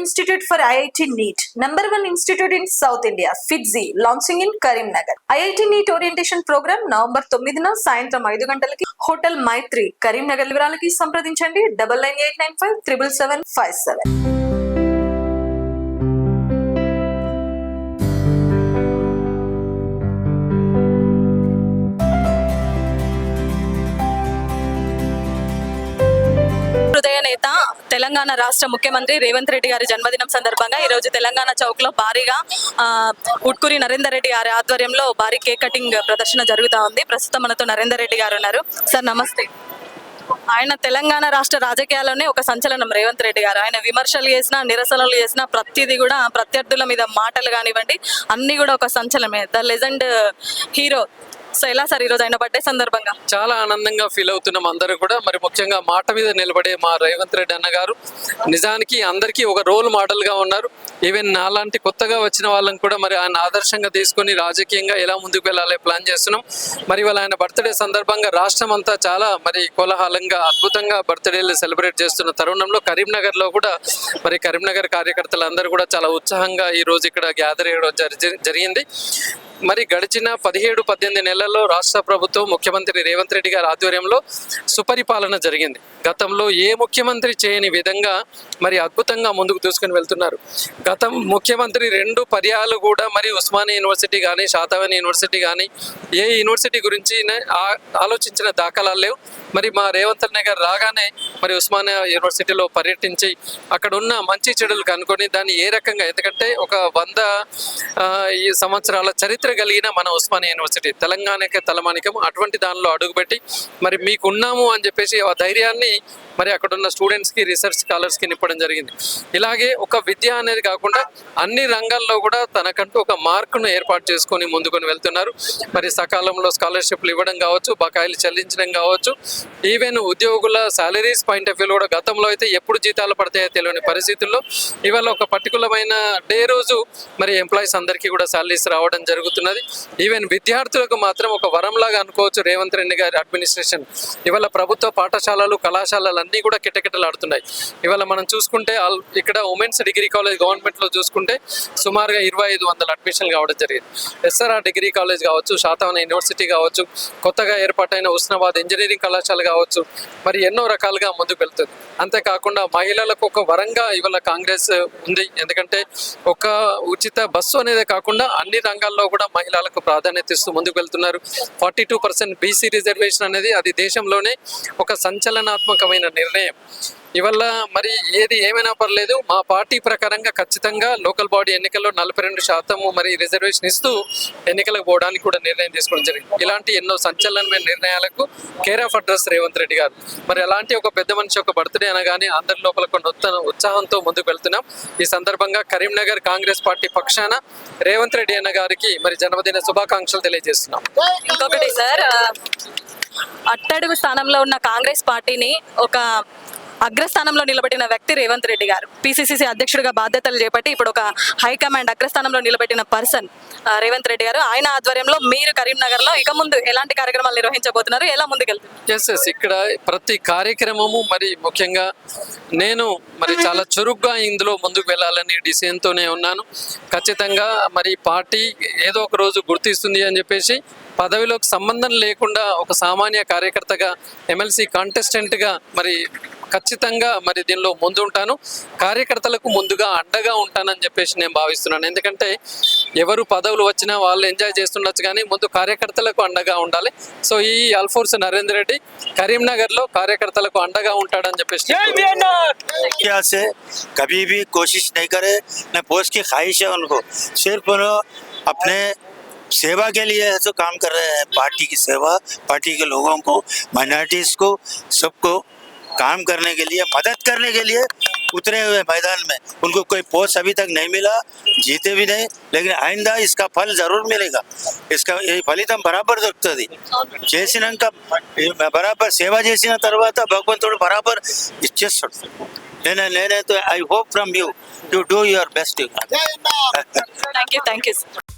Institute for IIT NEET number one institute in South India FIITJEE launching in Karimnagar IIT NEET orientation program November తొమ్మిదిన సాయంత్రం ఐదు గంటలకి. Hotel Maitri Karimnagar వివరాలకి సంప్రదించండి double nine eight nine five triple seven five seven Telangana రాష్ట్ర ముఖ్యమంత్రి రేవంత్ రెడ్డి గారి జన్మదినం సందర్భంగా ఈరోజు తెలంగాణ చౌక్లో భారీగా ఉట్కూరి నరేందర్ రెడ్డి గారి ఆధ్వర్యంలో భారీ కేక్ కటింగ్ ప్రదర్శన జరుగుతూ ఉంది. ప్రస్తుతం మనతో నరేందర్ రెడ్డి గారు ఉన్నారు. సార్ నమస్తే. ఆయన తెలంగాణ రాష్ట్ర రాజకీయాల్లోనే ఒక సంచలనం రేవంత్ రెడ్డి గారు. ఆయన విమర్శలు చేసినా నిరసనలు చేసినా ప్రతిదీ కూడా ప్రత్యర్థుల మీద మాటలు కానివ్వండి అన్నీ కూడా ఒక సంచలనమే. ద లెజెండ్ హీరో సో ఎలా సార్ ఈరోజు ఆయన బర్త్డే సందర్భంగా? చాలా ఆనందంగా ఫీల్ అవుతున్నాం అందరూ కూడా. మరి ముఖ్యంగా మాట మీద నిలబడే మా రేవంత్ రెడ్డి అన్న గారు. నిజానికి అందరికీ ఒక రోల్ మోడల్గా ఉన్నారు. ఈవెన్ నాలాంటి కొత్తగా వచ్చిన వాళ్ళని కూడా మరి ఆయన ఆదర్శంగా తీసుకొని రాజకీయంగా ఎలా ముందుకు వెళ్ళాలి ప్లాన్ చేస్తున్నాం. మరి వాళ్ళ ఆయన బర్త్డే సందర్భంగా రాష్ట్రం అంతా చాలా మరి కోలాహలంగా అద్భుతంగా బర్త్డేలు సెలబ్రేట్ చేస్తున్న తరుణంలో కరీంనగర్లో కూడా మరి కరీంనగర్ కార్యకర్తలు అందరూ కూడా చాలా ఉత్సాహంగా ఈ రోజు ఇక్కడ గ్యాదర్ అయ్యడం జరి- జరిగింది. మరి గడిచిన పదిహేడు పద్దెనిమిది నెలల్లో రాష్ట్ర ప్రభుత్వం ముఖ్యమంత్రి రేవంత్ రెడ్డి గారి ఆధ్వర్యంలో సుపరిపాలన జరిగింది. గతంలో ఏ ముఖ్యమంత్రి చేయని విధంగా మరి అద్భుతంగా ముందుకు తీసుకుని వెళ్తున్నారు. గతం ముఖ్యమంత్రి రెండు పర్యాలు కూడా మరి ఉస్మానియా యూనివర్సిటీ కానీ శాతవాని యూనివర్సిటీ కానీ ఏ యూనివర్సిటీ గురించి ఆ- ఆలోచించిన దాఖలాలు లేవు. మరి మా రేవంత్ రెడ్డి గారు రాగానే మరి ఉస్మానియా యూనివర్సిటీలో పర్యటించి అక్కడ ఉన్న మంచి చెడులు కనుక్కొని దాన్ని ఏ రకంగా ఎందుకంటే ఒక వంద ఈ సంవత్సరాల చరిత్ర కలిగిన మన ఉస్మానియా యూనివర్సిటీ. తెలంగాణకే తలమానికం అటువంటి దానిలో అడుగుపెట్టి మరి మీకు ఉన్నాము అని చెప్పేసి ఆ ధైర్యాన్ని మరి అక్కడ ఉన్న స్టూడెంట్స్కి రీసెర్చ్ స్కాలర్స్కి నింపడం జరిగింది. ఇలాగే ఒక విద్య అనేది కాకుండా అన్ని రంగాల్లో కూడా తనకంటూ ఒక మార్కును ఏర్పాటు చేసుకొని ముందుకొని వెళ్తున్నారు. మరి సకాలంలో స్కాలర్షిప్లు ఇవ్వడం కావచ్చు బకాయిలు చెల్లించడం కావచ్చు. ఈవెన్ ఉద్యోగుల సాలరీస్ పాయింట్ ఆఫ్ వ్యూ కూడా గతంలో అయితే ఎప్పుడు జీతాలు పడతాయో తెలియని పరిస్థితుల్లో ఇవాళ ఒక పర్టికులమైన డే రోజు మరి ఎంప్లాయీస్ అందరికీ కూడా సాలరీస్ రావడం జరుగుతుంది జరుగుతున్నది. ఈవెన్ విద్యార్థులకు మాత్రం ఒక వరంలాగా అనుకోవచ్చు రేవంత్ రెడ్డి గారి అడ్మినిస్ట్రేషన్ ఇవాళ ప్రభుత్వ పాఠశాలలు కళాశాలలు అన్నీ కూడా కిటకిటలాడుతున్నాయి. ఇవాళ మనం చూసుకుంటే ఇక్కడ ఉమెన్స్ డిగ్రీ కాలేజ్ గవర్నమెంట్లో చూసుకుంటే సుమారుగా ఇరవై ఐదు వందల అడ్మిషన్లు కావడం జరిగింది. ఎస్ఆర్ఆర్ డిగ్రీ కాలేజ్ కావచ్చు శాతవన యూనివర్సిటీ కావచ్చు కొత్తగా ఏర్పాటైన ఉస్నాబాద్ ఇంజనీరింగ్ కళాశాల కావచ్చు మరి ఎన్నో రకాలుగా ముందుకు వెళ్తుంది. అంతేకాకుండా మహిళలకు ఒక వరంగా ఇవాళ కాంగ్రెస్ ఉంది. ఎందుకంటే ఒక ఉచిత బస్సు అనేది కాకుండా అన్ని రంగాల్లో కూడా మహిళలకు ప్రాధాన్యత ఇస్తూ ముందుకు వెళ్తున్నారు. Forty two percent BC reservation అనేది అది దేశంలోనే ఒక సంచలనాత్మకమైన నిర్ణయం. ఇవల్ల మరి ఏది ఏమైనా పర్లేదు మా పార్టీ ప్రకారంగా ఖచ్చితంగా లోకల్ బాడీ ఎన్నికల్లో నలభై రెండు శాతము మరి రిజర్వేషన్ ఇస్తూ ఎన్నికలకు పోవడానికి కూడా నిర్ణయం తీసుకోవడం జరిగింది. ఇలాంటి ఎన్నో సంచలనమైన నిర్ణయాలకు care of address Revanth Reddy garu. మరి అలాంటి ఒక పెద్ద మనిషి ఒక బర్త్డే అనగానే అందరి లోపల కొన్ని ఉత్సాహంతో ముందుకు వెళ్తున్నాం. ఈ సందర్భంగా కరీంనగర్ కాంగ్రెస్ పార్టీ పక్షాన రేవంత్ రెడ్డి అన్న గారికి మరి జన్మదిన శుభాకాంక్షలు తెలియజేస్తున్నాం. ఇంకొకటి సార్ అట్టడుగు స్థానంలో ఉన్న కాంగ్రెస్ పార్టీని ఒక అగ్రస్థానంలో నిలబెట్టిన వ్యక్తి రేవంత్ రెడ్డి గారు. పిసిసిసి అధ్యక్షుడిగా బాధ్యతలు చేపట్టి ఇప్పుడు ఒక హైకమాండ్ అగ్రస్థానంలో నిలబెట్టిన పర్సన్ రేవంత్ రెడ్డి గారు. ఆయన ఆధ్వర్యంలో మీరు కరీంనగర్లో ఇక ముందు ఎలాంటి కార్యక్రమాలు నిర్వహించబోతున్నారు? ఎలా ముందుకెళ్తారు? ఎస్ ఎస్ ఇక్కడ ప్రతి కార్యక్రమము మరి ముఖ్యంగా నేను మరి చాలా చురుగ్గా ఇందులో ముందుకు వెళ్ళాలని డిసిషన్తోనే ఉన్నాను. ఖచ్చితంగా మరి పార్టీ ఏదో ఒక రోజు గుర్తిస్తుంది అని చెప్పేసి పదవిలోకి సంబంధం లేకుండా ఒక సామాన్య కార్యకర్తగా ఎమ్మెల్సీ కాంటెస్టెంట్గా మరి ఖచ్చితంగా మరి దీనిలో ముందు ఉంటాను కార్యకర్తలకు ముందుగా అండగా ఉంటానని చెప్పేసి నేను భావిస్తున్నాను ఎందుకంటే ఎవరు పదవులు వచ్చినా వాళ్ళు ఎంజాయ్ చేస్తుండొచ్చు కానీ ముందు కార్యకర్తలకు అండగా ఉండాలి సో ఈ అల్ఫోర్స్ నరేందర్ రెడ్డి కరీంనగర్లో కార్యకర్తలకు అండగా ఉంటాడని చెప్పేసి क्या से कभी भी कोशिश नहीं करे न पोस्ट की ख्वाहिश है उनको सिर्फ उन्हों अपने सेवा के लिए तो काम कर रहे हैं पार्टी की सेवा पार्टी के लोगों को माइनॉरिटीज को सबको काम करने के लिए मदद करने के लिए उतरे हुए मैदान में उनको कोई पोस्ट अभी तक नहीं मिला जीते भी नहीं लेकिन आइंदा इसका फल जरूर मिलेगा इसका ఈ ఫలితం బరాబర్ దొరుకుతుంది చేసినాక బరాబర్ సేవ చేసిన తర్వాత భగవంతుడు బరాబర్ ఇచ్చేస్తాడు నేనే నేనైతే I hope from you to do your best thank you thank you